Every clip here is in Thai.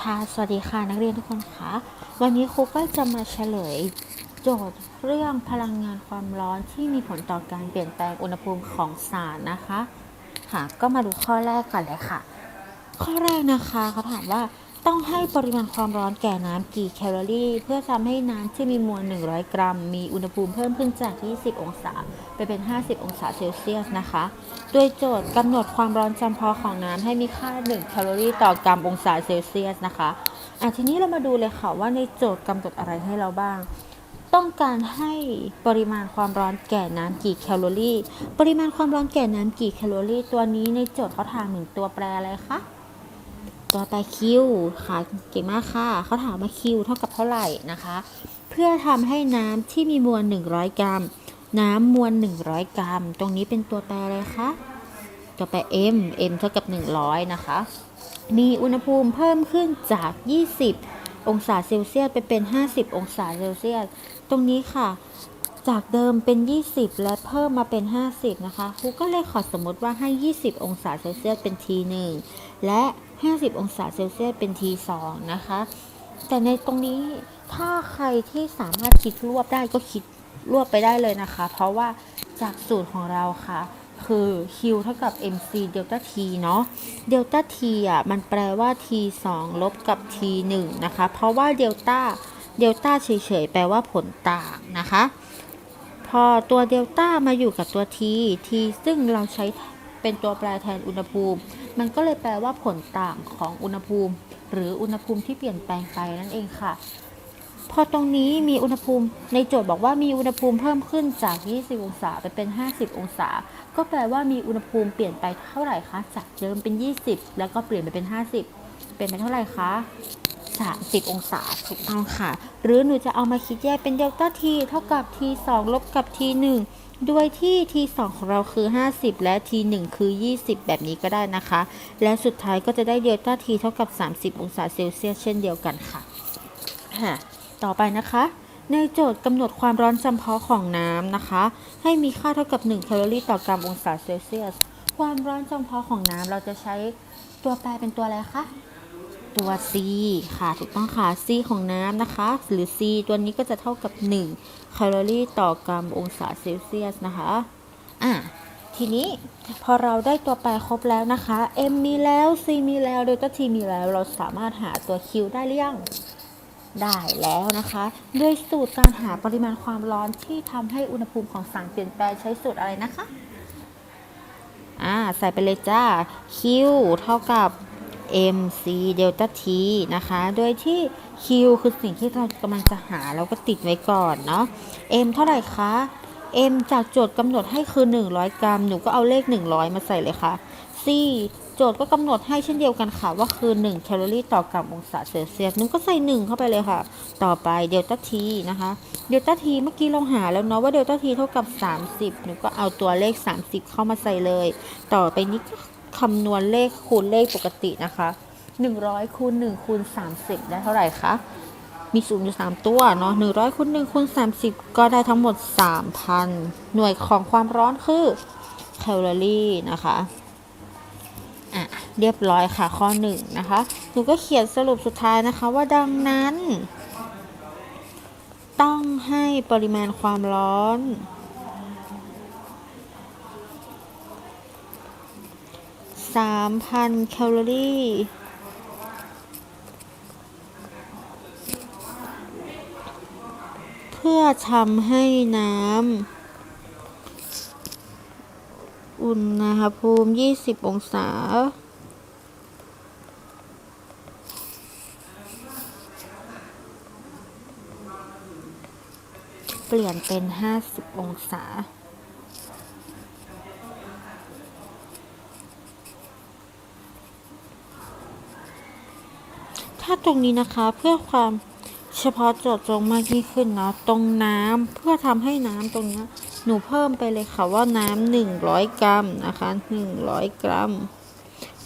ค่ะ สวัสดีค่ะนักเรียนทุกคนคะวันนี้ครูก็จะมาเฉลย โจทย์เรื่องพลังงานความร้อนที่มีผลต่อการเปลี่ยนแปลงอุณหภูมิของสารนะคะ ค่ะ ก็มาดูข้อแรกก่อนเลยค่ะ ข้อแรกนะคะเขาถามว่า ต้องให้ปริมาณความร้อนแก่น้ำกี่แคลอรี่ เพื่อทำให้น้ำที่มีมวล 100 กรัม มีอุณหภูมิเพิ่มขึ้นจาก 20 องศา ไปเป็น 50 องศาเซลเซียสนะคะ โดยโจทย์กำหนดความร้อนจำเพาะของน้ำให้มีค่า 1 แคลอรี่ต่อกรัมองศาเซลเซียสนะคะอะทีนี้เรามาดูเลยค่ะว่าในโจทย์กำหนดอะไรให้เราบ้าง ต้องการให้ปริมาณความร้อนแก่น้ำกี่แคลอรี่ ปริมาณความร้อนแก่น้ำกี่แคลอรี่ ตัวนี้ในโจทย์เขาถามถึงตัวแปรอะไรคะ ตัวแปรคิวค่ะเก่งมากค่ะเขาถามว่าคิวเท่ากับเท่าไหร่นะคะ เพื่อทำให้น้ำที่มีมวล 100 กรัม น้ำมวล 100 กรัม ตรงนี้เป็นตัวแปรอะไรคะตัวแปร m m เท่ากับ 100 นะคะ มีอุณหภูมิเพิ่มขึ้นจาก 20 องศาเซลเซียสไปเป็น 50 องศาเซลเซียสตรงนี้ค่ะจากเดิมเป็น 20 และเพิ่มมาเป็น 50 นะคะครูก็เลยขอสมมติว่าให้ 20 องศาเซลเซียสเป็น T1 และ 50 องศาเซลเซียสเป็น T2 นะคะ แต่ในตรงนี้ถ้าใครที่สามารถคิดรวบได้ก็คิดรวบไปได้เลยนะคะ เพราะว่าจากสูตรของเราค่ะ คือ Q เท่ากับ mc เดลต้า t เนาะเดลต้า t อะ มันแปลว่า t 2 ลบกับ t 1 นะคะ เพราะว่าเดลต้าเดลต้าเฉยๆ แปลว่าผลต่างนะคะ พอตัวเดลต้ามาอยู่กับตัว t t ซึ่งเราใช้เป็นตัวแปรแทนอุณหภูมิ มันก็เลยแปลว่าผลต่างของอุณหภูมิ หรืออุณหภูมิที่เปลี่ยนแปลงไปนั่นเองค่ะ พอตรงนี้มีอุณหภูมิในโจทย์บอกว่ามีอุณหภูมิเพิ่มขึ้นจาก 20 องศาไปเป็น 50 องศา ก็แปลว่ามีอุณหภูมิเปลี่ยนไปเท่าไหร่คะ จากเดิมเป็น 20 แล้วก็เปลี่ยนไปเป็น 50 เป็นไปเท่าไหร่คะ30 องศาถูกต้องค่ะ หรือหนูจะเอามาคิดแยกเป็นเดลต้าทีเท่ากับ t 2ลบกับ t 1 ด้วยที่ t 2 ของเราคือ 50 และ t 1 คือ 20 แบบนี้ก็ได้นะคะ และสุดท้ายก็จะได้เดลต้าทีเท่ากับ 30 องศาเซลเซียสเช่นเดียวกันค่ะค่ะต่อไปนะคะ ในโจทย์กำหนดความร้อนจำเพาะของน้ำนะคะ ให้มีค่าเท่ากับ 1 แคลอรี่ต่อกรัมองศาเซลเซียส ความร้อนจำเพาะของน้ำเราจะใช้ตัวแปรเป็นตัวอะไรคะ ตัว C ค่ะ ถูกต้องค่ะ C ของน้ำนะคะ หรือ C ตัวนี้ก็จะเท่ากับ 1 แคลอรี่ต่อกรัมองศาเซลเซียสนะคะ อะทีนี้พอเราได้ตัวแปรครบแล้วนะคะ M มีแล้ว C มีแล้ว เดลต้า T มีแล้ว เราสามารถหาตัว Q ได้หรือยังได้แล้วนะคะ ด้วยสูตรการหาปริมาณความร้อนที่ทำให้อุณหภูมิของสารเปลี่ยนแปลงใช้สูตรอะไรนะคะ อ่า ใส่ไปเลยจ้า Q เท่ากับ mc เดลต้า t นะคะ โดยที่ q คือสิ่งที่เรากำลังจะหาเราก็ติดไว้ก่อนเนาะ m เท่าไหร่คะ m จากโจทย์กำหนดให้คือ 100 กรัม หนูก็เอาเลข 100 มาใส่เลยค่ะ c โจทย์ก็กำหนดให้เช่นเดียวกันค่ะ ว่าคือ 1 แคลอรี่ต่อกรัมองศาเซลเซียสหนูก็ใส่ 1 เข้าไปเลยค่ะ ต่อไปเดลต้า t นะคะ เดลต้า t เมื่อกี้เราหาแล้วเนาะว่าเดลต้า t เท่ากับ 30 หนูก็เอาตัวเลข 30 เข้ามาใส่เลย ต่อไปนี้ก็ คำนวณเลขคูณเลขปกตินะคะ 100คูณ1คูณ30 ได้เท่าไหร่คะ มีศูนย์อยู่3ตัวเนาะ100คูณ1คูณ30 ก็ได้ทั้งหมด 3,000 หน่วยของความร้อนคือแคลอรี่นะคะอะเรียบร้อยค่ะข้อ1นะคะ หนูก็เขียนสรุปสุดท้ายนะคะว่าดังนั้น ต้องให้ปริมาณความร้อน 3,000แคลอรี่เพื่อทำให้น้ำอุณหภูมิ 20 องศา เปลี่ยนเป็น 50 องศา ถ้าตรงนี้นะคะเพื่อความเฉพาะเจาะจงมากยิ่งขึ้นเนาะตรงน้ำเพื่อทำให้น้ำตรงนี้หนูเพิ่มไปเลยค่ะว่าน้ำหนึ่งร้อยกรัมนะคะหนึ่งร้อยกรัม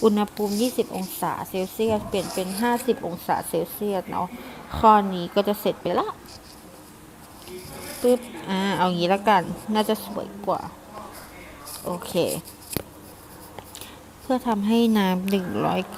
อุณหภูมิ 20 องศาเซลเซียสเปลี่ยนเป็น 50 องศาเซลเซียสเนาะข้อนี้ก็จะเสร็จไปละปึ๊บอ่าเอางี้ละกัน น่าจะสวยกว่า โอเค เพื่อทำให้น้ำ100 กรัม